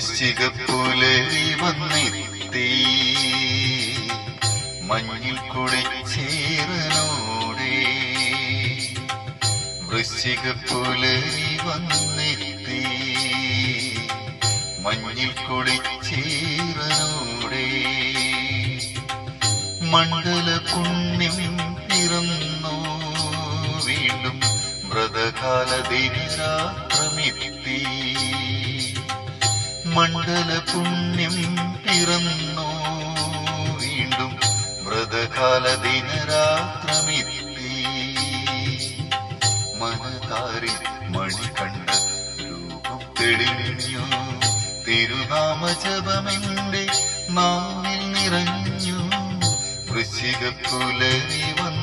വൃശ്ചിക പുലരി വന്നെത്തി. മഞ്ഞിൽ കുടിച്ചേറനോടെ വൃശ്ചിക പുലരി വന്നെത്തി. മഞ്ഞിൽ കുടിച്ചേറനോടെ മണ്ഡല പുണ്യം പിറന്നോ. വീണ്ടും വ്രതകാല ദിനരാത്രമെത്തി മണ്ഡല പുണ്യം പിറന്നോ വീണ്ടും മൃതകാല ദിനരാത്രമിത്തി. മനതാരി മണി കണ്ട രൂപം തെളിഞ്ഞു. തിരുനാമ ജപമെന്റെ നാവിൽ നിറഞ്ഞു. വൃശ്ചിക പുലരി വന്നെത്തി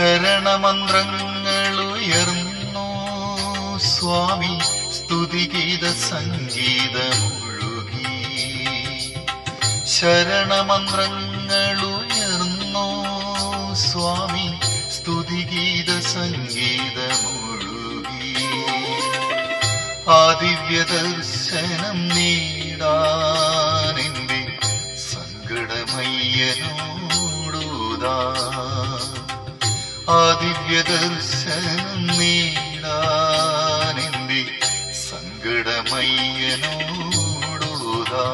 ശരണമന്ത്രങ്ങൾ ഉയർന്നു സ്വാമി സ്തുതിഗീത സംഗീതമൊഴുകി ശരണമന്ത്രങ്ങൾ ഉയർന്നു സ്വാമി സ്തുതിഗീത സംഗീതമൊഴുകി ആദിവ്യ ദർശനം നേടാനെന്റെ സങ്കടമയ്യനോടുതാ. ആദിവ്യ ദർശനം നേടാനെന്റെ സങ്കടമയ്യനോടുതാ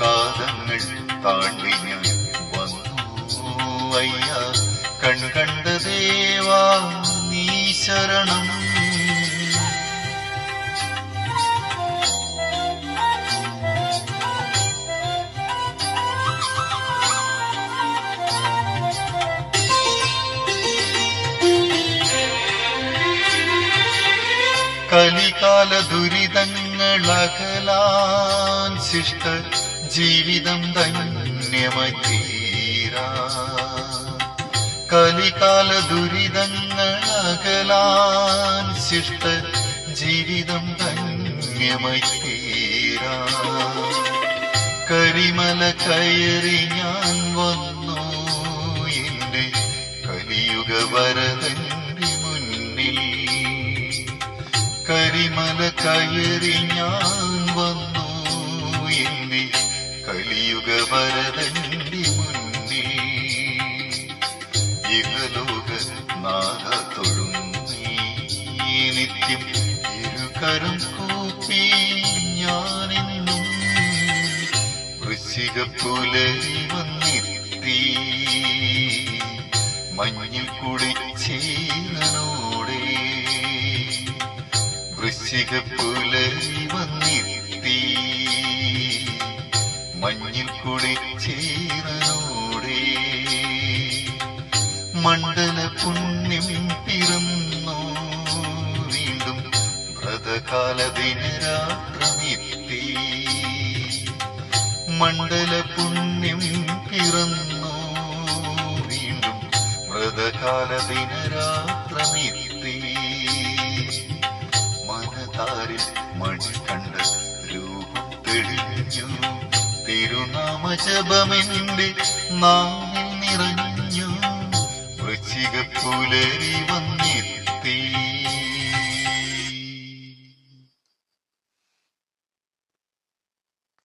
കാലങ്ങൾ താണ്ടി ഞാൻ കലികാല ദുരിതങ്ങളകലാൻ ശിഷ്ട ജീവിതം ധന്യമതീരാ കലികാല ദുരിതങ്ങളകലാൻ ശിഷ്ട ജീവിതം ധന്യമതീരാ കരിമല കയറി ഞാൻ വന്നു എന്റെ കലിയുഗ വരതന്റെ കരിമല കയറി ഞാൻ വന്നു. എന്നി കലിയുഗ വരതന്റെ മുന്നിൽ. ഇഹലോക നാഗ തൊഴുന്നീ നിത്യം ഇരുകരം കൂപ്പി ഞാനെന്നും വൃശ്ചിക പുലരി വൃശ്ചിക പുലരി വന്നെത്തി മഞ്ഞിൽ കുടിച്ചേരനോടെ മണ്ഡല പുണ്യം പിറന്നു. വീണ്ടും വ്രതകാല ദിനരാത്രമെത്തി മണ്ഡല പുണ്യം പിറന്നു. വീണ്ടും വ്രതകാല ദിനരാത്രമെത്തി കാറിൽ മണിക്കണ്ട രൂപം തെളിഞ്ഞു തിരുനാമ ജപമെന്റെ നാമിൽ നിറഞ്ഞു. വൃശ്ചിക പുലരി വന്നെത്തി